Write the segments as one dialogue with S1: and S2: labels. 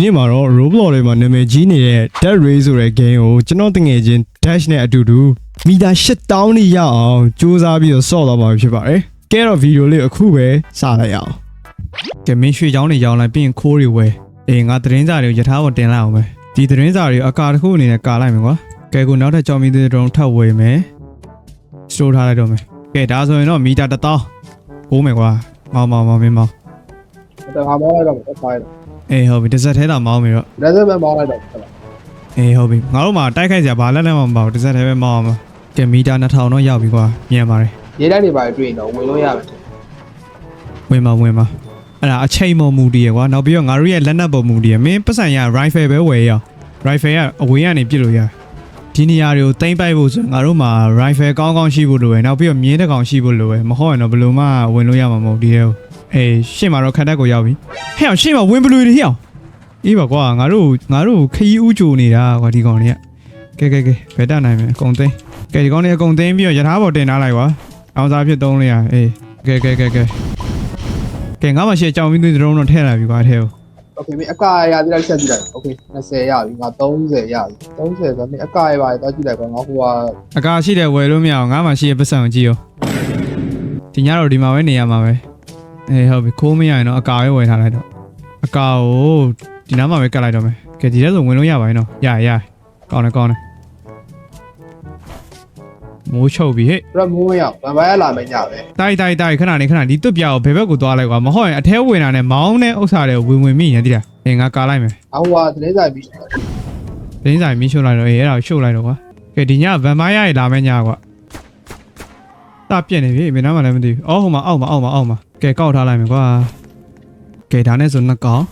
S1: နေ့မှာတော့ Roblox တွေမှာနာမည်ကြီးနေတဲ့ Dead Ray ဆိုတဲ့ game ကိုကျွန်တော်တငယ်ချင်း Dash နဲ့အတူတူမီတာ8000နေရအောင်စူးစမ်းပြီးတော့ဆော့သွားမှာဖြစ်ပါတယ်။ကဲတော့ဗီဒီယိုလေးအခုပဲစလိုက်အောင်။ကဲမင်းရွှေချောင်းတွေရောင်းလိုက်ပြီးရင်ခိုးတွေဝယ်။အေးငါသတင်းစာတွေကိုယထာပေါ်တင်လိုက်အောင်ပဲ။ဒီသတင်းစာတွေအကာတစ်ခုအနေနဲ့ကာလိုက်မယ်ကွာ။ကဲကိုနောက်ထပ်ကြောင်မီတွေတုံးထပ်ဝယ်မယ်။ store ထားလိုက်တော့မယ်။ကဲဒါဆိုရင်တော့မီတာ1000ကိုးမယ်ကွာ။မောင်းမောင်းမောင်းမင်းမောင်း
S2: တော့ငါမောင်းလိုက်တော့တက်သွားတယ်
S1: အေးဟုတ်ပြီတစ်စက်ထဲတော့မောင်းပြီတော့
S2: လက်စပ်ပဲမောင်းလိုက်တော့ဟုတ်လား
S1: အေးဟုတ်ပြီငါတို့မှာတိုက်ခိုက်ကြဘာလက်လည်းမမပေါ့တစ်စက်ထဲပဲမောင်းအောင်ပါကဲမီတာ2000တော့ရောက်ပြီကွာမြန်ပါတယ်
S2: ရေးတိုင်းတွေပါတွေ့ရင်တော့ဝင်လို့ရမယ်
S1: ဝင်ပါဝင်ပါအဲ့ဒါအချိန်ပေါ်မူတည်ရကွာနောက်ပြီးတော့ငါတို့ရဲ့လက်နက်ပေါ်မူတည်ရမင်းပတ်စံရ rifle ပဲဝယ်ရအောင် rifle ကအဝေးကနေပစ်လို့ရတယ်ဒီနေရာတွေကိုတိမ့်ပိုက်ဖို့ဆိုရင်ငါတို့မှာ rifle ကောင်းကောင်းရှိဖို့လိုရယ်နောက်ပြီးတော့မြင်းတစ်ကောင်ရှိဖို့လိုရယ်မဟုတ်ရင်တော့ဘယ်လိုမှဝင်လို့ရမှာမဟုတ်ဒီထဲကို အေးရှေ့မှာတော့ခက်တက်ကိုရောက်ပြီဟဲ့အောင်ရှေ့မှာဝင်ဘလူတွေဟဲ့အောင်အေးပါကွာငါတို့ငါတို့ခရီးဥကြိုနေတာကွာဒီကောင်တွေကကဲကဲကဲဘယ်တတ်နိုင်မလဲအကုန်သိမ်းကဲဒီကောင်တွေအကုန်သိမ်းပြီးတော့ရထားပေါ်တင်ထားလိုက်ကွာအောင်စားဖြစ်သုံးလိုက်ရအေးကဲကဲကဲကဲကဲငါမှရှေ့ကြောင်ပြီးသွေးတုံးတော့ထည့်လာပြီကွာအဲထဲကို
S2: โอเคမင်းအကာရသေးလိုက်ဆက်ကြည့်လိုက်โอเค20ရပြီငါ30ရပြီ30ဆိုတော့မင်းအကာရပါတော့ကြည့်လိုက်ကွာငါဟိုဟာ
S1: အကာရှိတယ်ဝယ်လို့မရအောင်ငါမှရှိရပတ်စံကိုကြည့်ရောဒီညတော့ဒီမှာပဲနေရမှာပဲ အေးဟုတ်ပြီခိုးမရရင်တော့အကာပဲဝယ်ထားလိုက်တော့အကာကိုဒီနားမှာပဲကတ်လိုက်တော့မယ်ကဲဒီထဲဆိုဝင်လို့ရပါရင်တော့ရရရကောင်းတယ်ကောင်းတယ်မိုးချုပ်ပြီဟဲ့
S2: ပြမိုးမရောက်ဗန်ဘိုင်လာမညပဲ
S1: တိုက်တိုက်တိုက်ခဏနေခဏဒီတွတ်ပြာကိုဘယ်ဘက်ကိုသွားလိုက်ကွာမဟုတ်ရင်အထဲဝင်တာနဲ့မောင်းတဲ့ဥစ္စာတွေကိုဝင်ဝင်မိနေတိလားအေးငါကာလိုက်မယ်
S2: အဟိုဟာသတင်းစာပြီး
S1: ဒင်းဆိုင်မင်းရှုပ်လိုက်တော့အေးအဲ့ဒါကိုရှုပ်လိုက်တော့ကွာကဲဒီညဗန်မိုင်းရရလာမယ့်ညကွာတပြက်နေပြီမင်းနားမှလည်းမသိဘူးအော်ဟိုမှာအောက်မှာအောက်မှာအောက်မှာ ကဲကောက်ထားလိုက်မယ်ကွာကဲဒါနဲ့ဆိုနှစ်ကောင်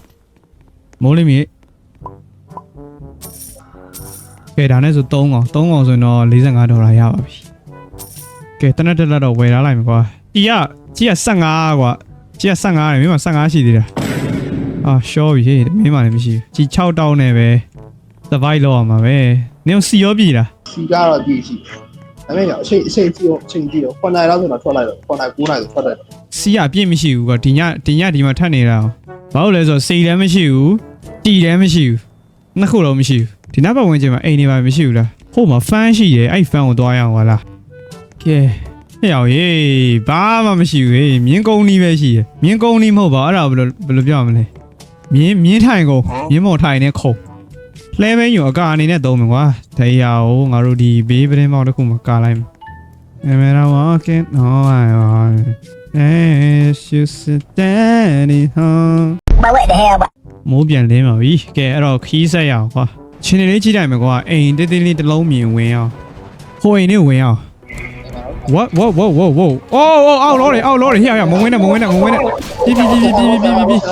S1: မိုးလိမ့်မြေကဲဒါနဲ့ဆို3ကောင်3ကောင်ဆိုရင်တော့45ဒေါ်လာရပါပြီကဲတနက်တက်လက်တော့ဝယ်ထားလိုက်မယ်ကွာကြီးကကြီးက15ကွာကြီးက15တယ်မင်းမ15ရှိသေးတယ်အာရှော့ပြီဟေးမင်းမလည်းမရှိဘူးကြီး6တောင်းနဲ့ပဲ survive လောက်အောင်ပါပဲနင်စီရောပြည်လား
S2: စီကတော့ပြည့်ရှိ ဒါပေမဲ့အချိန်အချိန်ကြည့်ရောအချိန်ကြည့်ရော9နိုင်လောက်ဆိုတော့ထွက်လိုက်တော့9နိုင်9နိုင်ဆိုထွက်လိုက်တော့
S1: စီရပြည့်မရှိဘူးကွာဒီညဒီညဒီမှာထပ်နေတာဘာလို့လဲဆိုတော့စိတ်လည်းမရှိဘူးတီလည်းမရှိဘူးနှစ်ခုလုံးမရှိဘူးဒီနောက်ပတ်ဝန်းကျင်မှာအိမ်နေပါမရှိဘူးလားဟိုမှာဖန်ရှိတယ်အဲ့ဖန်ကိုသွားရအောင်ကွာလားကဲဟဲ့အောင်ရေးဘာမှမရှိဘူးဟေးမြင်းကုန်းနီးပဲရှိရယ်မြင်းကုန်းနီးမဟုတ်ပါအဲ့ဒါဘယ်လိုဘယ်လိုပြောရမလဲမြင်းမြင်းထိုင်ကုန်မြင်းမော်ထိုင်နေခုံ လဲပဲညိုအကာအနေနဲ့သုံးမယ်ကွာတရားကိုငါတို့ဒီဘေးပရင်ပေါက်တစ်ခုမှာကာလိုက်မယ်အမေရာဝါကင်ဟောဟာအဲရှူစတန်
S3: နီဟောဘဝတဲ့ဟဲ့ပါ
S1: မိုးပြန်လင်းပါပြီကဲအဲ့တော့ခီးဆက်ရအောင်ကွာချင်းနေလေးကြည့်လိုက်မယ်ကွာအိမ်တင်းတင်းလေးတစ်လုံးမြင်ဝင်အောင်ဟိုအိမ်လေးဝင်အောင် what what what what what အော်အော်အောက်လောတယ်အောက်လောတယ်ဟိအောင်မဝင်နဲ့မဝင်နဲ့မဝင်နဲ့ပြီးပြီးပြီးပြီးပြီးပြီးပြီး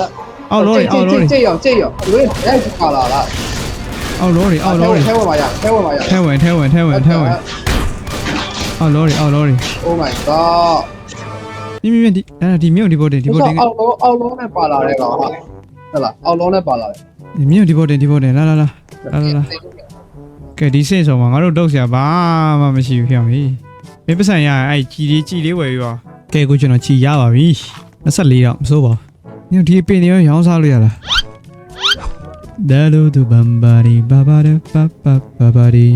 S1: အောက်လောတယ်အောက်လောတယ်
S2: ကြည့်ရကြည့်ရဘယ်လိုက်ခါလာလား
S1: အောက်လောတွေအောက်လောတွေ
S2: ထဲဝင်ပါရထဲဝင်ပါရ
S1: ထဲဝင်ထဲဝင်ထဲဝင်ထဲဝင်အောက်လောတွေအောက်လောတွေ
S2: Oh my god
S1: ပြပြပြဒီအဲ့ဒါဒီမြို့ဒီဘောတင်ဒီဘောတင်
S2: အောက်လုံးအောက်လုံးနဲ့ပါလာတဲ့ကောင်ဟာဟုတ်လားအောက်လုံးနဲ့ပါလာတယ်
S1: မြို့ဒီဘောတင်ဒီဘောတင်လာလာလာလာလာလာကဲဒီစင်ဆောင်မှာငါတို့တုတ်ဆရာဘာမှမရှိဘူးဖေမေမင်းပတ်စံရရင်အဲ့ကြည်လေးကြည်လေးဝယ်ပြီးပါကဲကိုကျွန်တော်ကြည်ရပါပြီ24တော့မစိုးပါဘူးညဒီပင်တွေရောရောင်းစားလို့ရလား ဒါလိုတူဘမ်ဘာဒီဘာဘာဒပပပဘာဒီ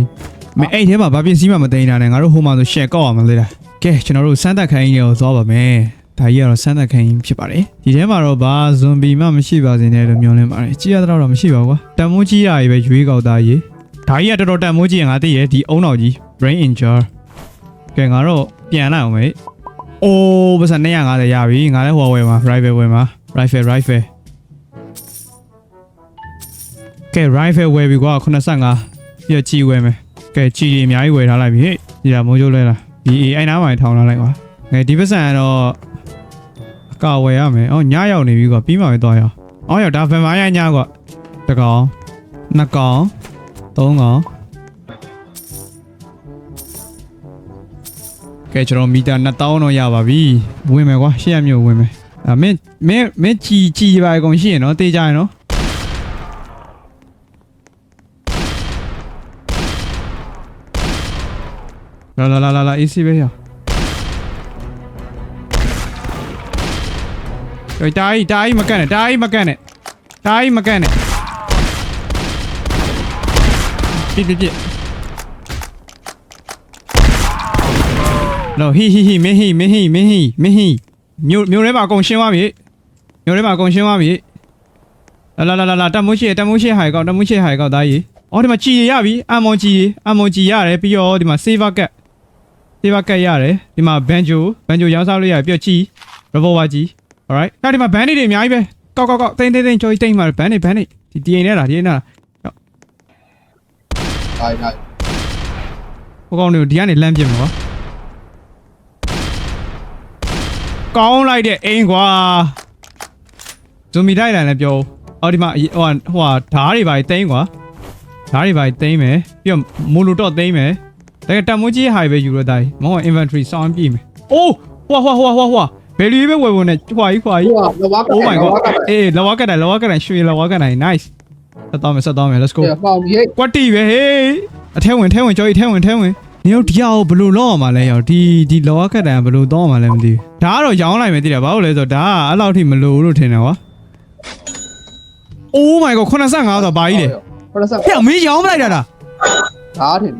S1: မအဲ့ထဲမှာဘာပစ္စည်းမှမသိနေတာနဲ့ငါတို့ဟိုမှာဆိုရှယ်ကောက်အောင်မလဲလားကဲကျွန်တော်တို့စမ်းသက်ခိုင်းကြီးကိုသွားပါမယ်ဒါကြီးကတော့စမ်းသက်ခိုင်းကြီးဖြစ်ပါတယ်ဒီထဲမှာတော့ဘာဇွန်ဘီမှမရှိပါစေနဲ့လို့မျှော်လင့်ပါတယ်ကြည်ရတော့တော့မရှိပါဘူးကွာတန်မိုးကြီးရကြီးပဲရွေးကောက်သားကြီးဒါကြီးကတော်တော်တန်မိုးကြီးရင်ငါသိရဲ့ဒီအုံနောက်ကြီး brain injure ကဲငါတော့ပြန်လိုက်အောင်မေအိုးပတ်စံ250ရပြီငါလည်းဟိုဝယ်မှာ rifle ဝယ်မှာ rifle rifle ကဲ rifle ဝယ်ပြီကွာ85ပြည့်ချီဝယ်မယ်ကဲချီကြီးအများကြီးဝယ်ထားလိုက်ပြီဟေ့ဒီကမိုးကျိုးလဲလားဒီအေးအဲ့နားမှာထောင်ထားလိုက်ကွာငယ်ဒီပတ်စံကတော့အကဝယ်ရမယ်အော်ညရောက်နေပြီကွာပြီးမှပဲသွားရအောင်အော်ရောက်ဒါဗန်မာရညကွာတစ်ကောင်နှစ်ကောင်သုံးကောင်ကဲကျွန်တော်မီတာ2000တော့ရပါပြီဝင်မယ်ကွာရှေ့ရမြို့ဝင်မယ်အမင်းမင်းမင်းကြည်ကြည်ပါအကုန်ရှိရနော်တေးကြရနော် လာလာလာလာလာ AC ပဲရဟိုတားကြီးတားကြီးမကန်နဲ့တားကြီးမကန်နဲ့တားကြီးမကန်နဲ့ပြစ်ပြစ်ပြစ်လောဟီဟီဟီမင်းဟီမင်းဟီမင်းဟီမင်းဟီမြို့မြို့ထဲမှာအကုန်ရှင်းသွားပြီမြို့ထဲမှာအကုန်ရှင်းသွားပြီလာလာလာလာတမိုးရှိတမိုးရှိဟိုင်ကောက်တမိုးရှိဟိုင်ကောက်သားကြီးအော်ဒီမှာကြည်ရရပြီအမွန်ကြည်အမွန်ကြည်ရတယ်ပြီးတော့ဒီမှာ saver cat saver cat ရတယ်ဒီမှာ banjo banjo ရောင်းစားလို့ရတယ်ပြီးတော့ကြည် revolver ကြည် alright နောက်ဒီမှာ bandit တွေအများကြီးပဲကောက်ကောက်ကောက်တိန်တိန်တိန်ကြော်တိန်မှာ bandit bandit ဒီဒီအိမ်နဲ့လားဒီအိမ်နဲ့လား
S2: တိုင်းတိုင်း
S1: ဟိုကောင်တွေကိုဒီကနေလမ်းပြစ်မယ်ကွာကောင်းလိုက်တဲ့အိမ်ကွာဇွန်မီတိုက်တယ်လည်းပြောအော်ဒီမှာဟိုဟိုဟိုဓားတွေပါတိမ့်ကွာဓားတွေပါတိမ့်မယ်ပြီးတော့မိုလိုတော့တိမ့်မယ် ဒါကတမိုးကြီးဟာပဲယူရတိုင်းမောင် inventory စောင်းပြည့်မယ်အိုးဟွာဟွာဟွာဟွာဟွာဘယ်လိုပဲဝယ်ဝင်နဲ့ဟွာကြီးဟွာကြီး
S2: ဟိုကလဝါက
S1: Oh my god အေးလဝကတိုင်းလဝကတိုင်းရွှေလဝကတိုင်း nice ဆက်တော့မယ်ဆက်တော့မယ် let's go
S2: ဟောင်ကြီး
S1: ကွက်တီပဲဟေးအထဲဝင်ထဲဝင်ကြော်ကြီးထဲဝင်ထဲဝင်နေတို့ဒီအောင်ဘယ်လိုလောက်အောင်မလဲရောဒီဒီလောကတ်တန်ဘယ်လိုတော့အောင်မလဲမသိဘူးဒါကတော့ရောင်းလိုက်မယ်သိတယ်ဘာလို့လဲဆိုတော့ဒါကအဲ့လောက်ထိမလိုဘူးလို့ထင်တယ်ကွာ Oh my god 85ဆိုဘာကြီးလဲ
S2: ခဏဆက်
S1: ဟဲ့မင်းရောင်းမလိုက်တာလား
S2: ဓာတ်ထင်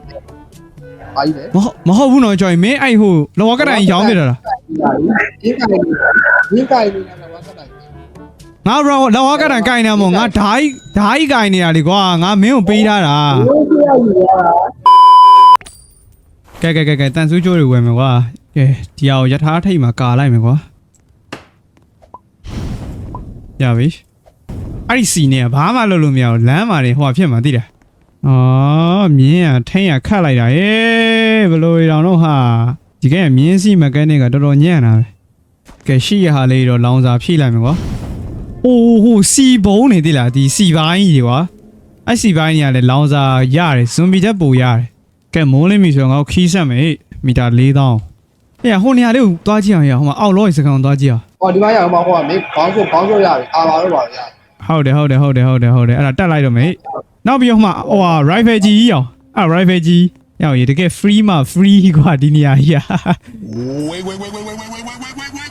S2: ဘာကြီးလဲ
S1: မဟုတ်မဟုတ်ဘူးနော်ကြော်ကြီးမင်းအဲ့ဟိုလောကတ်တန်ရောင်းနေတာလား
S2: ရင်းကိုင်ရင်းကိုင်နေတာလဝါကတိုင်း
S1: ငါရောလောကတ်တန်ကင်နေမို့ငါဓာကြီးဓာကြီးကင်နေတာလေကွာငါမင်းကိုပေးထားတာ
S2: ဘိုးကြီးရယူရတာ
S1: ကဲကဲကဲကဲတန်ဆူးကျိုးတွေဝယ်မယ်ကွာကဲဒီအောင်ရထားထိတ်မှာကာလိုက်မယ်ကွာရပြီအဲ့ဒီစီနေကဘာမှလုပ်လို့မရဘူးလမ်းမှာနေဟိုဟာဖြစ်မှာသိတယ် အော်မြင်းကထိန်ရခတ်လိုက်တာဟေးဘလို့ရောင်တော့ဟာဒီကဲမြင်းစီမကန်နစ်ကတော်တော်ညံ့တာပဲကဲရှိရဟာလေးတော့လောင်စာဖြည့်လိုက်မယ်ကွာအိုးဟိုစီဘုံနေသိလားဒီစီပိုင်းကြီးကွာအဲ့စီပိုင်းကြီးကလည်းလောင်စာရတယ်ဇွန်ဘီချက်ပူရတယ်ကဲမိုးလင်းပြီဆိုတော့ငါတို့ခီးဆက်မယ်မီတာ4000ဟဲ့ဟိုနေရာလေးကိုသွားကြည့်အောင်ရအောင်ဟိုမှာအောက်လောရဲ့စကန်သွားကြည့်အောင်
S2: ဟောဒီမှာရအောင်ဟောကမင်းဘောင်းဆိုဘောင်းဆိုရပြီအာလာတော့ပါရ
S1: ဟုတ်တယ်ဟုတ်တယ်ဟုတ်တယ်ဟုတ်တယ်ဟုတ်တယ်အဲ့ဒါတက်လိုက်တော့မယ် နောက်ပြီးတော့ဟိုမှာဟိုဟာ rifle ကြီးကြီးအောင်အဲ့ rifle ကြီးရောက်ရေတကယ် free မှာ free ကွာဒီနေရာကြီးอ่ะ
S3: Wait, wait, wait, wait, wait, wait, wait, wait, wait, wait, wait.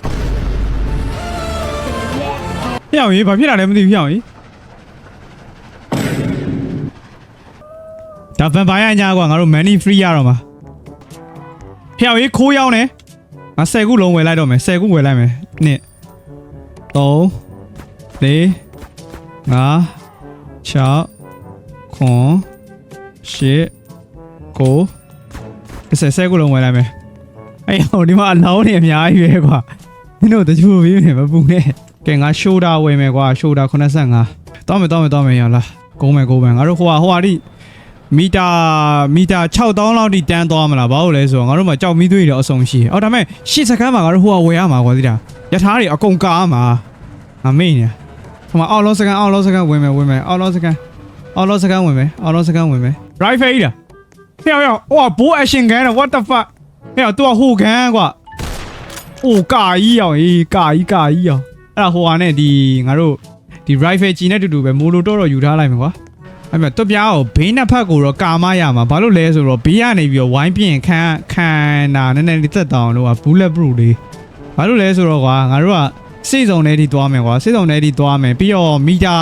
S1: ရောက်ရေဘာဖြစ်လာလဲမသိဘူးရောက်ရေဒါ vampire ညာကွာငါတို့ money free ရတော့မှာဖျောက်ရေးခိုးရောက်နေငါ10ခုလုံးဝယ်လိုက်တော့မယ်10ခုဝယ်လိုက်မယ်နှစ်3 4 5 6 9 10 9 10 10ခုလုံးဝယ်လိုက်မယ်အဲ့ဟိုဒီမှာအလောင်းနေအများကြီးပဲကွာမင်းတို့တချို့ပြီးမယ်မပူနဲ့ကဲငါ shoulder ဝယ်မယ်ကွာ shoulder 85တောင်းမယ်တောင်းမယ်တောင်းမယ်ရလားကုန်းမယ်ကုန်းမယ်ငါတို့ဟိုဟာဟိုဟာဒီမီတာမီတာ6000လောက်ထိတန်းသွားမလားဘာလို့လဲဆိုတော့ငါတို့မှာကြောက်မီးသွေးတွေအဆုံရှိတယ်အော်ဒါမဲ့ရှစ်စကန်းမှာငါတို့ဟိုဟာဝယ်ရမှာကွာသိတာရထားတွေအကုန်ကားမှာငါမေ့နေဟိုမှာအောက်လောစကန်အောက်လောစကန်ဝင်မယ်ဝင်မယ်အောက်လောစကန် အောက်လောစကန်ဝင်မယ်အောက်လောစကန်ဝင်မယ် right face တာဟဲ့ဟဲ့ဟိုဟာဘိုး action gun နဲ့ what the fuck ဟဲ့သူကဟိုကန်ကွာအိုကာကြီးအောင်အေးကာကြီးကာကြီးအောင်အဲ့ဒါဟိုဟာနဲ့ဒီငါတို့ဒီ rifle ကြီးနဲ့တူတူပဲမိုလိုတော့တော့ယူထားလိုက်မယ်ကွာအဲ့မဲ့တွပြားကိုဘေးနှစ်ဖက်ကိုတော့ကာမရမှာဘာလို့လဲဆိုတော့ဘေးကနေပြီးတော့ဝိုင်းပြင်ခန်းခန်းတာနည်းနည်းလေးသက်တောင်လို့က bullet proof လေးဘာလို့လဲဆိုတော့ကွာငါတို့ကစိတ်စုံထဲထိသွားမယ်ကွာစိတ်စုံထဲထိသွားမယ်ပြီးတော့မီတာ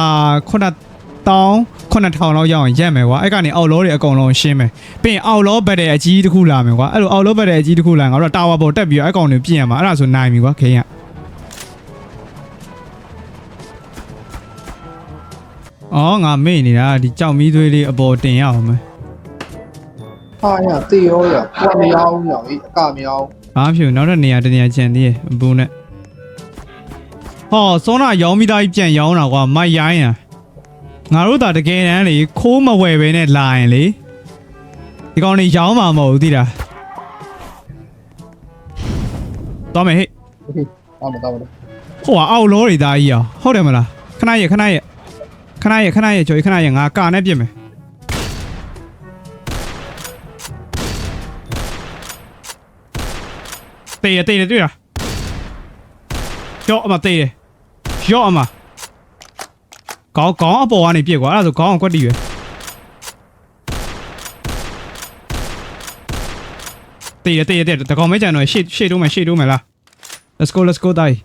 S1: 9000 9000လောက်ရောက်ရင်ရက်မယ်ကွာအဲ့ကနေအောက်လောတွေအကုန်လုံးရှင်းမယ်ပြီးရင်အောက်လောဘက်တဲ့အကြီးတစ်ခုလာမယ်ကွာအဲ့လိုအောက်လောဘက်တဲ့အကြီးတစ်ခုလာငါတို့တာဝါပေါ်တက်ပြီးတော့အဲ့ကောင်တွေပြင်ရမှာအဲ့ဒါဆိုနိုင်ပြီကွာခင်းရအော်ငါမေ့နေတာဒီကြောက်မီးသွေးလေးအပေါ်တင်ရအောင်မယ်
S2: ဟာရတေရောရကိုမရောင်းရအေးအကမရောင်း
S1: ဘာဖြူနောက်တဲ့နေရာတစ်နေရာကျန်သေးရဲ့အပူနဲ့ဟောစောနာရောင်းမိသားကြီးပြန်ရောင်းတာကွာမိုက်ရိုင်းရ ငါတို့သာတကယ်တမ်းလေခိုးမဝယ်ပဲနဲ့လာရင်လေဒီကောင်နေရောင်းမှာမဟုတ်ဘူးသိလားသွားမယ်ဟဲ့
S2: သွားမယ်သွားမယ်
S1: ဟိုကအောက်လောတွေသားကြီးအောင်ဟုတ်တယ်မလားခဏရခဏရခဏရခဏရကြော်ခဏရငါကာနဲ့ပြစ်မယ်တေးရတေးရတွေ့လားကြော့အမတေးရကြော့အမ ကောင်းကောင်းအပေါ်ကနေပြစ်ကွာအဲ့ဒါဆိုကောင်းအောင်ကွက်တီပဲတေးရတေးရတေးရတကောင်မဲကြံတော့ရှေ့ရှေ့တိုးမယ်ရှေ့တိုးမယ်လား let's go let's go တိုင်း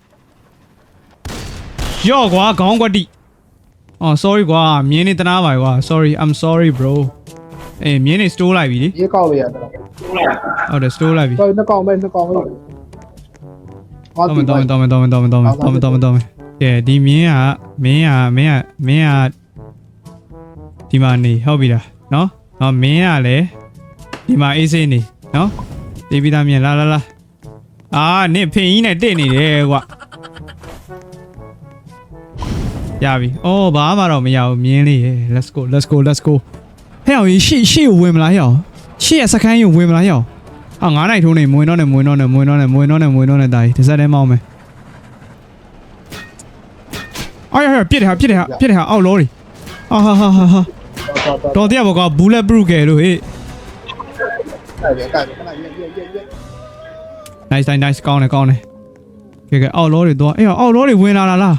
S1: ရော့ကွာခေါင်းကွက်တိအော် sorry ကွာမြင်းနေတနာပါကွာ sorry i'm sorry bro အေးမြင်းနေ store လိုက်ပြီလေ
S2: ရေကောက်လို့ရတယ်
S1: ဟုတ်တယ် store လိုက်ပြီ
S2: တော်နှစ်ကောင်ပဲနှစ်ကောင်ပဲဟော
S1: တော်မယ်တော်မယ်တော်မယ်တော်မယ်တော်မယ်တော်မယ်တော်မယ်တော်မယ် တော်မယ်ကဲဒီမြင်းကမင်းကမင်းကမင်းကဒီမှာနေဟုတ်ပြီလားနော်နော်မင်းကလည်းဒီမှာအေးစေးနေနော်တေးပြီးသားမြင်လာလာလာအာနင့်ဖင်ကြီးနဲ့တင့်နေတယ်ကွာရပြီအော်ဘာမှတော့မရဘူးမြင်းလေးရယ် let's go let's go let's go ဟဲ့အောင်ရှေ့ရှေ့ကိုဝင်မလားဟဲ့အောင်ရှေ့ရစကန်ကိုဝင်မလားဟဲ့အောင်အာ9နိုင်ထိုးနေမွေတော့နေမွေတော့နေမွေတော့နေမွေတော့နေမွေတော့နေတာကြီးတစ်စက်တည်းမောင်းမယ် အော်ရရပြစ်တယ်ဟာပြစ်တယ်ဟာပြစ်တယ်ဟာအောက်လောတွေအာဟာဟာဟာဟာတော်တရားဘောက bullet proof ကဲလို့ဟေး
S2: တိုက်တယ်တိုက်တယ်ခဏရက်ရက်ရက်ရက်
S1: nice nice nice ကောင်းတယ်ကောင်းတယ်ကဲကဲအောက်လောတွေတော့အေးအောက်လောတွေဝင်လာလားလား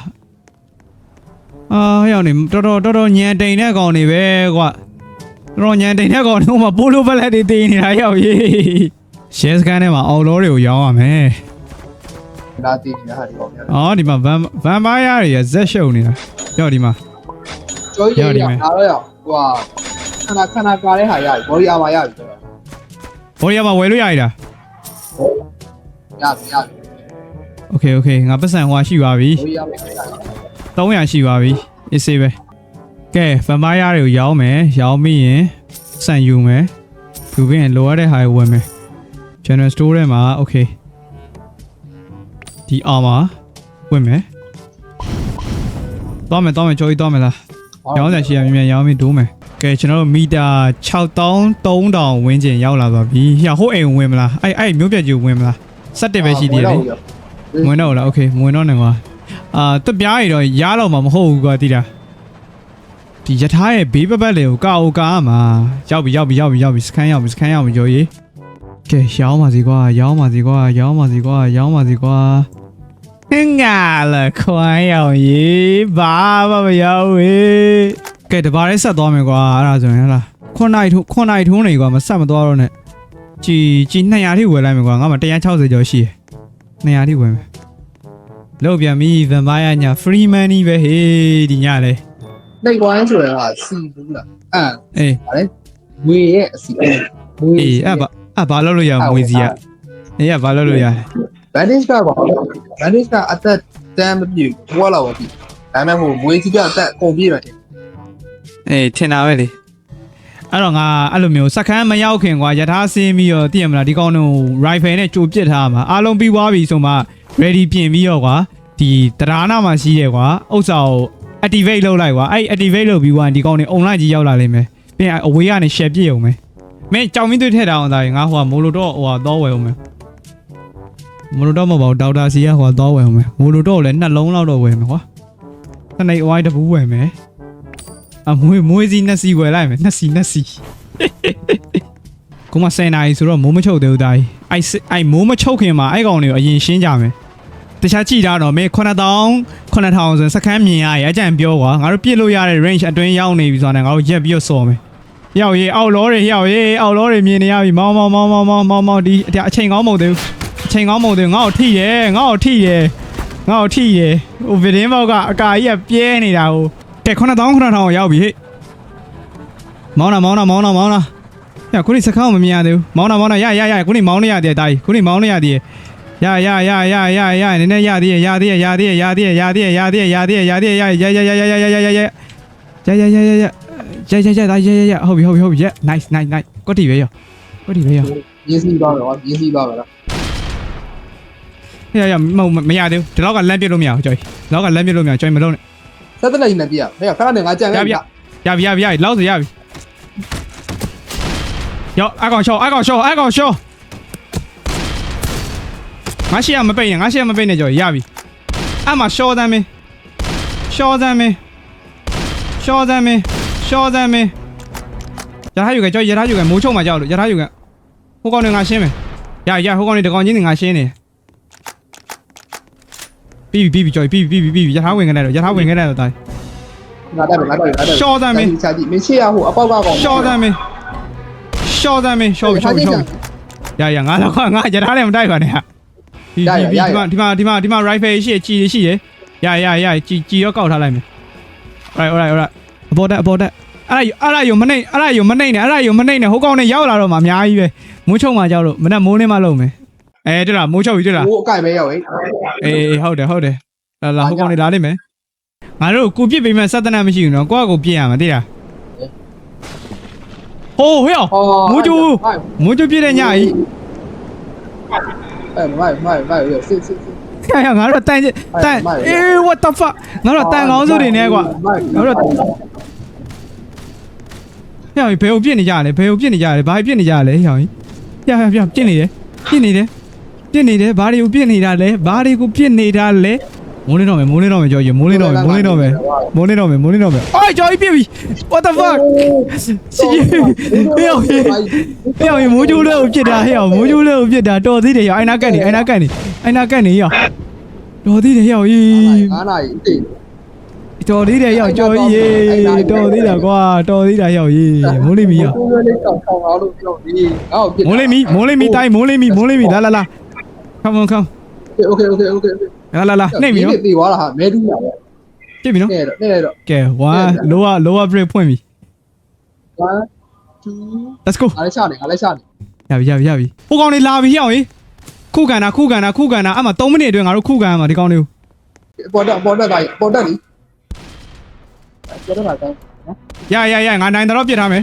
S1: အာဟဲ့အောင်နေတော်တော်တော်တော်ညံတိန်တဲ့ကောင်တွေပဲကွာတော်တော်ညံတိန်တဲ့ကောင်တွေဟိုမှာပိုလိုဘက်လက်တွေတင်နေတာရောက်ရေးရှဲစကန်ထဲမှာအောက်လောတွေကိုရောင်းရမယ်
S2: လာတည်နေတာဟာဒီကောင်များ
S1: အော်ဒီမှာဗန်ဗန်ပါယာတွေရဇက်ရှုံနေတာရောက်ဒီမှာ
S2: ကျော်ကြီးရအားတော့ရဟိုခဏခဏကားတဲ့ဟာရပြီဘော်ဒီအာမရပြီဆိုတော့
S1: ဘော်ရီယာမှာဝယ်လို့ရရတာ
S2: ရပြီရပြီ
S1: โอเคโอเคငါပတ်စံဟွာရှိပါပြီ
S2: ဘော်ဒီအာမရပြီ
S1: 300ရှိပါပြီအေးစေးပဲကဲဗန်ပါယာတွေကိုရောင်းမယ်ရောင်းပြီးရင်စံယူမယ်ယူပြီးရင်လိုရတဲ့ဟာတွေဝယ်မယ် general store ထဲမှာโอเค ဒီအာမှာဝင်မယ်သွားမယ်သွားမယ်ကြော်ကြီးသွားမယ်လား ရောင်းတယ်ရှိရမြန်မြန်ရောင်းပြီးဒိုးမယ်ကဲကျွန်တော်တို့မီတာ6300ဝန်းကျင်ရောက်လာပါပြီဟိဟိုအိမ်ဝင်မလားအဲ့အဲ့မျိုးပြက်ကြီးဝင်မလား17ပဲရှိသေးတယ်လေဝင်တော့လားโอเคဝင်တော့နေကွာအာတွက်ပြားရတော့ရတော့မှာမဟုတ်ဘူးကွာတိတာဒီယထာရဲ့ဘေးပပတ်လေကိုကာအိုကာမှာရောက်ပြီရောက်ပြီရောက်ပြီရောက်ပြီစကန်ရောက်ပြီစကန်ရောက်ပြီကြော်ကြီး ကဲရောင်းပါစီကွာရောင်းပါစီကွာရောင်းပါစီကွာရောင်းပါစီကွာဟင်္ဂါလခွိုင်းရောက်ရေးဘာမှမရောက်ဝေးကဲတဘာလေးဆက်သွားမယ်ကွာအဲ့ဒါဆိုရင်ဟလာခွန်နိုင်ထုခွန်နိုင်ထုံးနေကွာမဆက်မသွားတော့နဲ့ကြည်ကြည်200ထိဝယ်လိုက်မယ်ကွာငါမှ160ကျော်ရှိတယ်200ထိဝယ်မယ်လောက်ပြန်ပြီ vampire ညာ free money ပဲဟေးဒီညလေ
S2: နိုင်ဝိုင်းဆိုရတာစီဘူးလားအဲ
S1: အေး
S2: ဗါလဲငွေရဲ့အစီငွေ
S1: အေးအဲ့ဘာ အဲ့ဘာလုပ်လို့ရအောင်မွေးစီရအေးအဲ့ဘာလုပ်လို့ရ
S2: bandage ကပါ bandage ကအသက်တမ်းမပြည့်ဘွားလာပါပြီဒါမှမဟုတ်ငွေကြီးကအသက်ကုန်ပြေးတယ်
S1: အေးထင်တာပဲလေအဲ့တော့ငါအဲ့လိုမျိုးစက္ကန်းမရောက်ခင်ကွာယထာဆင်းပြီးတော့တည်ရမလားဒီကောင်တို့ rifle နဲ့ကြိုပစ်ထားမှာအားလုံးပြီးသွားပြီဆိုမှ ready ပြင်ပြီးတော့ကွာဒီတရားနာမှာရှိရဲကွာဥစ္စာကို activate လုပ်လိုက်ကွာအဲ့ activate လုပ်ပြီးကွာဒီကောင်တွေ online ကြီးရောက်လာလိမ့်မယ်ပြီးရင်အဝေးကနေ share ပြည့်အောင်မယ် မင်းကြောင်မင်းတွေထည့်တာအောင်ဒါရင်ငါဟိုကမိုလိုတော့ဟိုကတော့ဝယ်အောင်မယ်မိုလိုတော့မဟုတ်ပါဘူးဒေါက်တာစီကဟိုကတော့ဝယ်အောင်မယ်မိုလိုတော့လည်းနှလုံးလောက်တော့ဝယ်မယ်ကွာတနေ့အဝိုင်းတစ်ဘူးဝယ်မယ်အမွေးမွေးစီနှစ်စီဝယ်လိုက်မယ်နှစ်စီနှစ်စီကိုမဆယ်နာရီဆိုတော့မိုးမချုပ်သေးဘူးဒါကြီးအဲ့စစ်အဲ့မိုးမချုပ်ခင်မှာအဲ့ကောင်တွေကိုအရင်ရှင်းကြမယ်တခြားကြည့်တာတော့မင်း9000 9000ဆိုစခန်းမြင်ရရဲ့အကြံပြောကွာငါတို့ပြစ်လို့ရတဲ့ range အတွင်းရောက်နေပြီဆိုတာနဲ့ငါတို့ရက်ပြီးတော့စော်မယ် ရောက်ရေးအောက်လောတွေရောက်ရေးအောက်လောတွေမြင်နေရပြီမောင်းမောင်းမောင်းမောင်းမောင်းမောင်းမောင်းဒီအချိန်ကောင်းမဟုတ်သေးဘူးအချိန်ကောင်းမဟုတ်သေးဘူးငါ့ကိုထိရဲငါ့ကိုထိရဲငါ့ကိုထိရဲဟိုဗီဒင်းဘောက်ကအကာကြီးကပြဲနေတာဟိုကဲ9000 9000ရောက်ပြီဟေ့မောင်းတာမောင်းတာမောင်းတာမောင်းတာ။ညခုနေစကောင်းမမြင်ရသေးဘူး။မောင်းတာမောင်းတာရရရခုနေမောင်းနေရသေးတယ်တာကြီး။ခုနေမောင်းနေရသေးတယ်။ရရရရရရနည်းနည်းရသေးရရသေးရရသေးရရသေးရရသေးရရသေးရရသေးရရသေးရရရရရရရရရရရရရ ရက်ရက်ရက်သားရက်ရက်ရက်ဟုတ်ပြီဟုတ်ပြီဟုတ်ပြီရက် nice nice nice ကွက်တီပဲရောကွက်တီပဲရော
S2: ရေးစီးသွားတော့ရေးစီးသွားပါလား
S1: ရရမမရသေးဘူးဒီလောက်ကလမ်းပြလို့မရဘူးကြွိလောက်ကလမ်းပြလို့မရကြွိမလုံးနဲ့
S2: ဆက်သက်လိုက်နေပြရဟဲ့ခဏနေငါကြံ
S1: ရပြရပြရပြရလောက်စရပြီရောအကောင်ရှော့အကောင်ရှော့အကောင်ရှော့ငါရှေ့ကမပိတ်နဲ့ငါရှေ့ကမပိတ်နဲ့ကြွိရပြီအမှရှော့တမ်းမင်းရှော့တမ်းမင်းရှော့တမ်းမင်း ရှော့သမ်းမင်းရထားယူကကြော်ရထားယူကမိုးချုံမှာကြောက်လို့ရထားယူကဟိုကောင်တွေငါရှင်းမယ်ရရဟိုကောင်တွေတကောင်ချင်းတွေငါရှင်းနေပြီးပြီပြီးပြီကြော်ပြီးပြီပြီးပြီပြီးပြီရထားဝင်ခဲ့တယ်ရထားဝင်ခဲ့တယ်တော့တိုင်း
S2: ငါတက်ငါတက်ငါတက်
S1: ရှော့သမ်းမင်း
S2: စာကြည့်မင်းချေရဟိုအပေါက်ကကောင်
S1: ရှော့သမ်းမင်းရှော့သမ်းမင်းရှော့ပြီရှော့ပြီရှော့ပြီရရငါတော့ငါရထားလည်းမတိုက်ပါနဲ့ဟာဒီဒီဒီမှာဒီမှာဒီမှာဒီမှာ rifle ရှိကြည်ရှိရရရရကြည်ကြည်ရောကောက်ထားလိုက်မယ် alright alright alright အပေါ်တက်အပေါ်တက် အဲ့ဒါအဲ့ဒါယုံမနှိမ့်အဲ့ဒါယုံမနှိမ့်နဲ့အဲ့ဒါယုံမနှိမ့်နဲ့ဟိုကောင်နဲ့ရောက်လာတော့မှအများကြီးပဲမိုးချုံမှကြောက်လို့မနဲ့မိုးနေမှလုံးမယ်အဲတွေ့လားမိုးချုံပြီတွေ့လား
S2: ဟိုအကိုက်ပဲရောက်ဟေး
S1: အေးအေးဟုတ်တယ်ဟုတ်တယ်လာလာဟိုကောင်နေလာလိမ့်မယ်ငါတို့ကိုပြစ်ပေးမယ်စသနာမရှိဘူးနော်ကိုကကိုပြစ်ရမှာသိလားဟိုးဟေ့အောင်
S2: ဟော
S1: မိုးကျူမိုးကျူပြစ်တဲ့ညကြီး
S2: အဲ့မိုက်မိုက်မိုက်ရစစ်စစ်စစ်
S1: ခါရငါတို့တန်တန်အေး what the fuck ငါတို့ တန်ကောင်းစုတွေနဲ့ကွာငါတို့ဟဲ့ဘယ်ကိုပြစ်နေကြလဲဘယ်ကိုပြစ်နေကြလဲဘာပြစ်နေကြလဲဟဲ့ဟောင်းပြပြပြပြစ်နေတယ်ပြစ်နေတယ်ပြစ်နေတယ်ဘာတွေကိုပြစ်နေတာလဲဘာတွေကိုပြစ်နေတာလဲမိုးလေးတော့မယ်မိုးလေးတော့မယ်ကြော်ကြီးမိုးလေးတော့မယ်မိုးလေးတော့မယ်မိုးလေးတော့မယ်မိုးလေးတော့မယ်အိုးကြော်ကြီးပြစ်ပြီ what the fuck စီဟဲ့ဟောင်းဟဲ့ဟောင်းမိုးကျိုးလေးကိုပြစ်တာဟဲ့ဟောင်းမိုးကျိုးလေးကိုပြစ်တာတော်သေးတယ်ဟောင်းအိုင်နာကတ်နေအိုင်နာကတ်နေအိုင်နာကတ်နေဟောင်းတော်သေးတယ်ဟောင်းကြီး
S2: ငါးနာရီတိတ်
S1: ကျော်သေးတယ်ရောက်ကျော်ကြီးရေတော်သေးတာကွာတော်သေးတာရောက်ရေမိုးလေးမီရောက်
S2: မိုးလေးကောင်ကောင်အောင်လို့ပြောဒီငါ့ကို
S1: မိုးလေးမီမိုးလေးမီတိုင်းမိုးလေးမီမိုးလေးမီလာလာလာ come on come
S2: okay okay okay
S1: လာလာလာနှိမ့်ပြီနော်
S2: ပြေသွားတာဟာမဲတူးပါပဲ
S1: ပြစ်ပြီနော်
S2: နဲ့တော့နဲ့တော့
S1: ကဲ one lower lower break ဖွင့်ပြီ
S2: 1 2
S1: let's go
S2: အားလိုက်ရှာနေအားလိုက်ရှာနေ
S1: ရပြီရပြီရပြီဟိုကောင်နေလာပြီရအောင်ဟေးခုခံတာခုခံတာခုခံတာအမှ3မိနစ်အတွင်းငါတို့ခုခံရမှာဒီကောင်လေးကို
S2: ပေါ်တော့ပေါ်တော့တိုင်းပေါ်တော့လी က်လीပေါ်တက်တာတိုင်းနော်
S1: ရရရငါနိုင်တော့ပြစ်ထားမယ်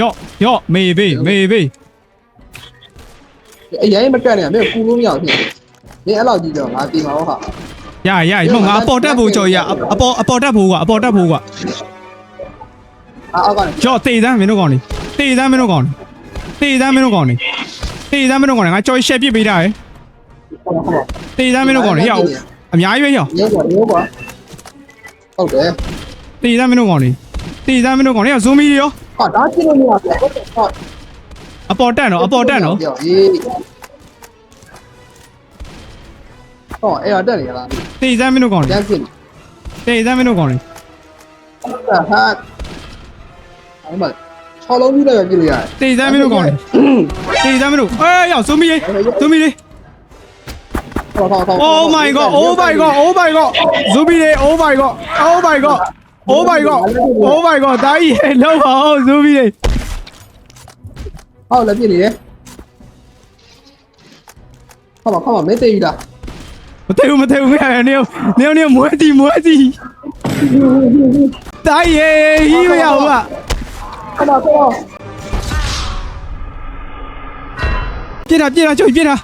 S1: ယော့ယော့မေဘေးမေဘေး
S2: အရင်မကတ်နဲ့မင်းကူလို့မရဘူးဖြစ်မင်းအဲ့လောက်ကြီးတော့ငါတီမှာဟောဟာ
S1: ရရရမငါအပေါ်တက်ဖို့ကြော်ရအပေါ်အပေါ်တက်ဖို့ကအပေါ်တက်ဖို့က
S2: အာအောက်ကနေ
S1: ကြော်တေးစမ်းမင်းတို့ကောင်လေးတေးစမ်းမင်းတို့ကောင်လေးတေးစမ်းမင်းတို့ကောင်လေးတေးစမ်းမင်းတို့ကောင်လေးငါကြော်ရှက်ပြစ်ပေးတာရယ်
S2: ဟောဟော
S1: တေးစမ်းမင်းတို့ကောင်လေးရောက်အများကြီးပဲရောက်
S2: ရဲကွာရဲကွာဟုတ်တယ်
S1: တေးစမ်းမင်းတို့ကောင်လေးတေးစမ်းမင်းတို့ကောင်လေးရောက်ဇူမီရော
S2: ဟာဒါကြည့်လို့မရဘူးဟုတ်တယ်ဟုတ်
S1: အပေါ်တက်နော်အပေါ်တက်နော်
S2: အေးဟောအဲ့တော့တက်နေရလား
S1: တေးစမ်းမင်းတို့ကောင်
S2: ကျ
S1: လေး
S2: န်းဖြစ်
S1: တေးစမ်းမင်းတို့ကောင်လေး
S2: ဟာဟာအဲ့မှာ6လုံးကြီးလည်းပြည့်လို့ရတယ်
S1: တေးစမ်းမင်းတို့ကောင်လေးတေးစမ်းမင်းတို့အေးရောက်ဇူမီရေဇူမီလေး
S2: ဟောဟောဟော
S1: Oh my god oh my god oh my god ဇူမီလေး oh my god oh my god oh my god oh my god တာကြီးရေလောက်ပါအောင်ဇူမီလေး
S2: ဟောလည်းပြည့်နေတယ်ဟောမဟောမမင်းသိပြီလား
S1: မသေးဘူးမသေးဘူးမရနေနေနေမွေးတီမွေးတီတာကြီးရေဟီးမရဘူးက
S2: ဟောမဟော
S1: ပြစ်တာပြစ်တာချုပ်ပြစ်တာ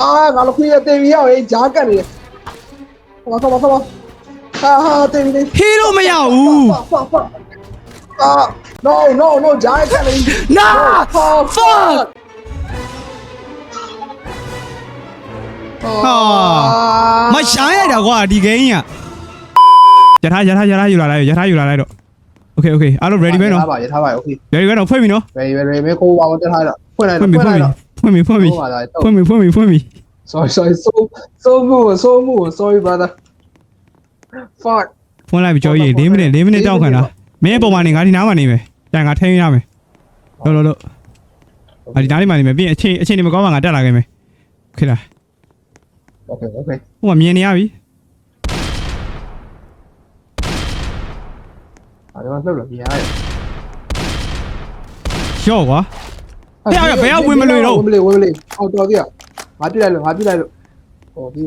S2: အာငါလည်းခွေးရသိပြီရောက်ရေးဂျားကတ်နေတယ်ဟောမဟောမဟောမ ဟာဟာသိပြီသိပြီ
S1: ဟီးလို့မရဘူး
S2: fuck fuck ah no no no ဂျားကတ်နေ
S1: နာ
S2: fuck
S1: ဟာမရှားရတာကွာဒီဂိမ်းကရထားရထားရထားယူလာလိုက်ရထားယူလာလိုက်တော့ Okay okay အားလုံး ready ပဲနော်
S2: ထားပါရထားပါ okay
S1: ready ပဲနော်ဖွင့်ပြီနော်
S2: ready ready မဲကိုပါဝင်တက်ထားတော့ဖွင့်လိုက်
S1: ဖွ
S2: တော့
S1: င့်ပြီ
S2: ဖွင့်
S1: ဖွင့်
S2: လိုက်
S1: ပြီ
S2: တော့
S1: ဖွင့်ပြီဖွင့်ပြီ
S2: ဟိုပါလား
S1: ဖွင့်ပြီဖွင့်ပြီဖွင့်ပြီ
S2: sorry sorry so so move so move sorry brother Fort
S1: ဖွင့်လိုက်ပြီကြောကြီး၄မိနစ်၄မိနစ်တောက်ခံတာမင်းပုံမှန်နေငါဒီနားမှာနေမယ်ပြန်ငါထိန်းရမယ်လို့လို့လို့အဒီနားလေးမှာနေမယ်ပြီးရင်အချိန်အချိန်နေမကောင်းမှငါတက်လာခဲ့မယ်ခေလား
S2: Okay okay
S1: ဟိုမှာမြင်နေရပြီ
S2: အဲ့တော့လှုပ်လာပြန်ရတယ်
S1: ရှော့ကွာဟဲ့အဲ့ဘယ်ရောက်ဝင်မလို့တော့
S2: ဝင်မလို့ဝင်မလို့အော်တော်သေးရငါပြစ်လိုက်လို့ငါပြစ်လိုက်လို့ဟောပြီး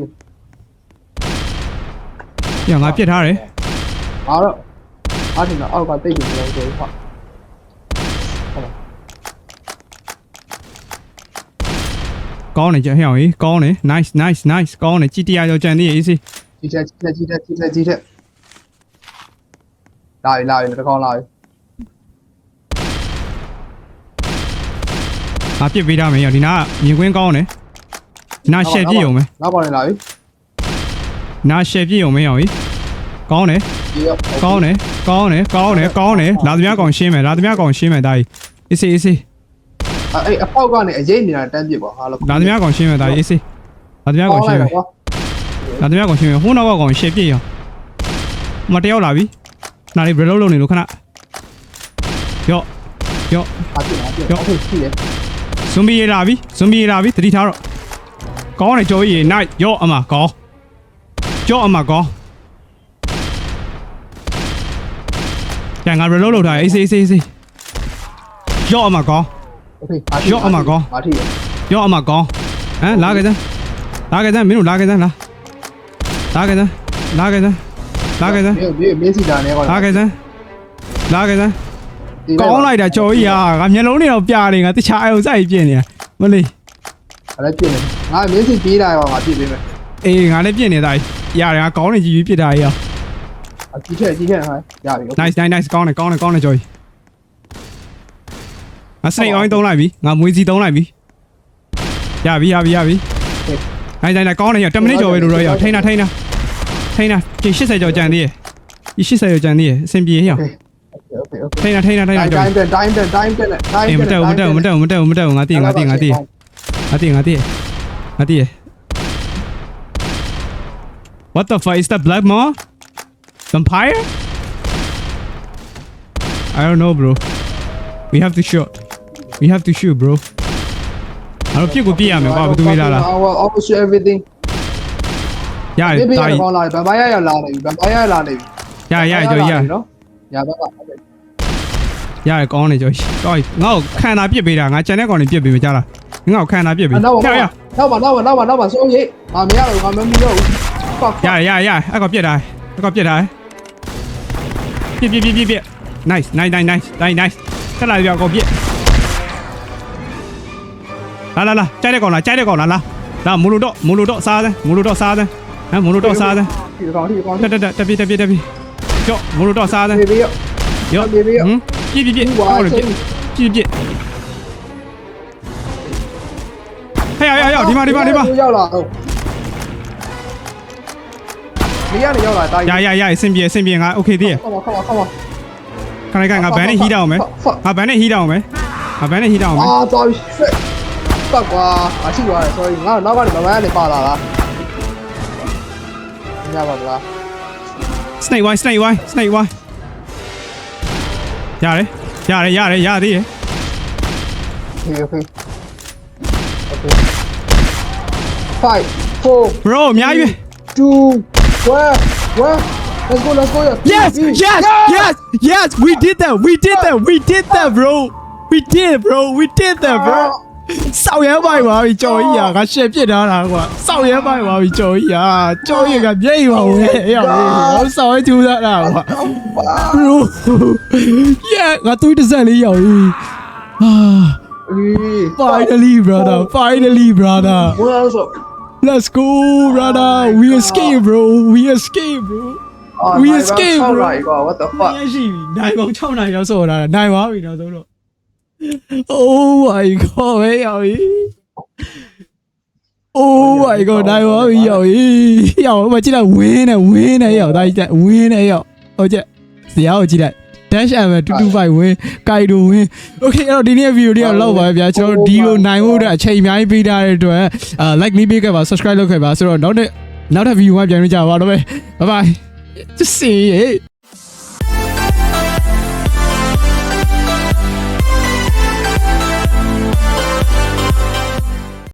S1: ညငါပြစ်ထားတယ်
S2: ငါတော့အားတင်တော့အောက်ကတိတ်ပြီးတော့ဆိုဟာ
S1: ကောင်းတယ်ကြဟဲ့အောင်ကြီးကောင်းတယ် nice nice nice ကောင်းတယ်ကြည်တရားကြောကြံသေးရဲ့ easy
S2: ကြီးချက်ကြီးချက်ကြီးချက်ကြီးချက်လာပြီလာပြီတကောင်းလာပြီ
S1: ငါပြစ်ပေးထားမယ်ရောဒီနားကမြင်ကွင်းကောင်းတယ်ဒီနားရှယ်ပြည့်ုံပဲ
S2: နောက်ပါနေလာပြီ
S1: ဒီ နားရှယ်ပြည့်ုံပဲရောကြီးကောင်းတယ်
S2: ဒီရော
S1: ကောင်းတယ်ကောင်းတယ်ကောင်းတယ်ကောင်းတယ်လာသမျှကောင်ရှင်းမယ်လာသမျှကောင်ရှင်းမယ်ဒါကြီး easy easy
S2: အဲ့အပေါက်ကနေအရေးနေတာတန်းပြစ်ပါဟာလို့
S1: လာသမျှကောင်ရှင်းမယ်ဒါကြီး easy လာသမျှကောင်ရှင်းမယ်
S2: ကွာ
S1: လာသမျှကောင်ရှင်းမယ်ဟိုနောက်ကကောင်ရှယ်ပြည့်ရောမတယောက်လာပြီနားလေးဘယ်လိုလုပ်နေလို့ခဏရော့ရော့
S2: ဟာပြစ်ဟာပြစ်ဟုတ်ရှိတယ်
S1: ဇွန်ဘီရလာပြီဇွန်ဘီရလာပြီတတိထားတော့ကောင်းတယ်ကြော်ကြီးရေ night ရော့အမကောင်း ကြောက်အမကောင်းညငါ reload လုပ်ထားရအေးစေးစေးစေးကြောက်အမကောင်း
S2: Okay မာထီ
S1: ရော့အမကော
S2: မာထီ
S1: ရော့ကြောက်အမကောင်းဟမ်လာခဲ့စမ်းလာခဲ့စမ်းမင်းတို့လာခဲ့စမ်းလာလာခဲ့စမ်းလာခဲ့စမ်းလာခဲ့စမ်း
S2: မင်းမင်းမင်းစီတာနဲ့ကော
S1: လာခဲ့စမ်းလာခဲ့စမ်းကောင်းလိုက်တာကြော်ကြီးဟာငါမျက်လုံးတွေတော့ပြနေငါတခြားအယုံစိုက်ပြင်နေတာမလေး
S2: အဲ့ဒါပြင်နေငါမင်းစီပြေးတာရောငါပြေးပေးမယ်
S1: အေးငါလည်းပြင်နေတာရတယ်ငါကောင်းနေကြည့်ပြီးပြစ်တာကြီးอ่ะ
S2: အကြီးချက်အကြီးချက်ဟာရပြီ
S1: nice nice nice ကောင်းတယ်ကောင်းတယ်ကောင်းတယ်ကြော်ကြီးငါစိတ်အောင်းသုံးလိုက်ပြီငါမွေးစီသုံးလိုက်ပြီရပြီရပြီရပြီနိုင်နိုင်နိုင်ကောင်းတယ်ရ10မိနစ်ကျော်ပဲလို့တော့ရထိန်းတာထိန်းတာထိန်းတာကြင်80ကျော်ကြံသေးရဒီ80ကျော်ကြံသေးရအဆင်ပြေရထိန်းတာထိန်းတာထိန်းတာ
S2: တိုင်းတိုင်းတိုင်းတိုင်းတိုင်းတိုင်း
S1: မတက်ဘူးမတက်ဘူးမတက်ဘူးမတက်ဘူးမတက်ဘူးငါတည်ငါတည်ငါတည်ငါတည်ငါတည်ငါတည် What the fuck is that black maw vampire I don't know bro we have to shoot we have to shoot bro အဲ့တော့ပြစ်ကိုပြစ်ရမယ်ကွာဘယ်သူမေးလာလား
S2: I will offer everything
S1: ရတယ်
S2: ပြေး
S1: တာ
S2: ပြေးကောင်းလာတယ်ဗန်ပါရရလာနေပြီဗန်ပါရလာနေပြီ
S1: ရရရကြော်ရ
S2: နော်ရပါပါ
S1: ရရကောင်းနေကြော်တော်ငါ့ကိုခံတာပြစ်ပေးတာငါကြံတဲ့ကောင်တွေပြစ်ပေးမကြလား ငါ့ကိုခံတာပြစ်ပေး
S2: နောက်
S1: ရ
S2: ပါ
S1: ရ
S2: နောက်ပါနောက်ပါနောက်ပါနောက်ပါစိုးရိတ်ငါမရတော့ငါမမီတော့ဘူး fuck
S1: ရရရအဲ့ကောင်ပြစ်တာအဲ့ကောင်ပြစ်တာပြစ်ပြစ်ပြစ်ပြစ်ပြစ် nice nice nice nice nice nice တက်လာပြကောင်ပြစ်လာလာလာကြိုက်တဲ့ကောင်လားကြိုက်တဲ့ကောင်လားလာလာမူလိုတော့မူလိုတော့စားစမ်းမူလိုတော့စားစမ်းဟမ်မူလိုတော့စားစမ်း
S2: ဒီကောင်ဒီကောင်
S1: တက်တက်တက်တက်ပြစ်တက်ပြစ်တက်ပြစ်ကြော့မူလိုတော့စားစမ်း
S2: ပြေးပြေး
S1: ရော့
S2: ပြေးပြေး
S1: ဟမ်ပြစ်ပြစ်ပြစ်
S2: ဝါ
S1: ဟောလေပြစ်ပြ မှာဒီမှာဒီမှာ
S2: ရောက်လာဟုတ်ဒီရနေရောက်လာတာ
S1: ရရရအဆင်ပြေအဆင်ပြေငါโอเคသေးရ
S2: เข้ามาเข้ามาเข้ามา
S1: ခဏခဏငါဘန်နဲ့ဟီးတောင်းမယ်ငါဘန်နဲ့ဟီးတောင်းမယ်ငါဘန်နဲ့ဟီးတောင်းမယ်
S2: အာတော်ပြီ shit ပတ်ကွာအချိသွားတယ် sorry ငါနောက်ကနေမမကနေပါလာလားညပါလား
S1: snake why snake why snake why ရတယ်ရတယ်ရတယ်ရသေးရ
S2: โอเ คโอเคโอเค5 4
S1: bro အများကြီးပဲ
S2: 2 1 1 let's go let's go
S1: yes yes yes yes we did that we did that we did that bro we did bro we did that bro စောက်ရဲပိုင်ပါပြီကြော်ကြီးอ่ะငါရှက်ပြစ်ထားတာကွာစောက်ရဲပိုင်ပါပြီကြော်ကြီးอ่ะကြော်ကြီးကမြိတ်ပါဦးလေအေးဟောစောက်ရဲကျူးသားတာကွာ bro yeah ငါသွေးတစ်စက်လေးရောက်ပြီအာ finally brother finally brother
S2: ဘယ်လိုဆို
S1: Let's go brother we escape bro we escape bro We escape, bro.
S2: right what the fuck
S1: ရရှိပြီနိုင်ပေါင်း6နိုင်ရောက်ဆော့လာတာနိုင်ပါပြီတော့သုံးတော့ Oh my god ပဲရောက်ပြီ Oh my god နိုင်ပါပြီရောက်ပြီရောက်မကြည့်လိုက်ဝင်းနဲ့ဝင်းနဲ့ရောက်တိုင်းတက်ဝင်းနဲ့ရောက်ဟုတ်ကြဇရာကိုကြည့်လိုက် dash m 225 ဝင်းကိုင်ဒိုဝင်း okay အဲ့တော့ဒီနေ့ video လေးကလောက်ပါပဲဗျာကျွန်တော်တို့ဒီလိုနိုင်ဖို့အတွက်အချိန်အများကြီးပေးထားတဲ့အတွက်အာ like လေးပေးခဲ့ပါ subscribe လုပ်ခဲ့ပါဆိုတော့နောက်နေ့နောက်ထပ် video မှာပြန်တွေ့ကြပါတော့ပဲ bye bye just see it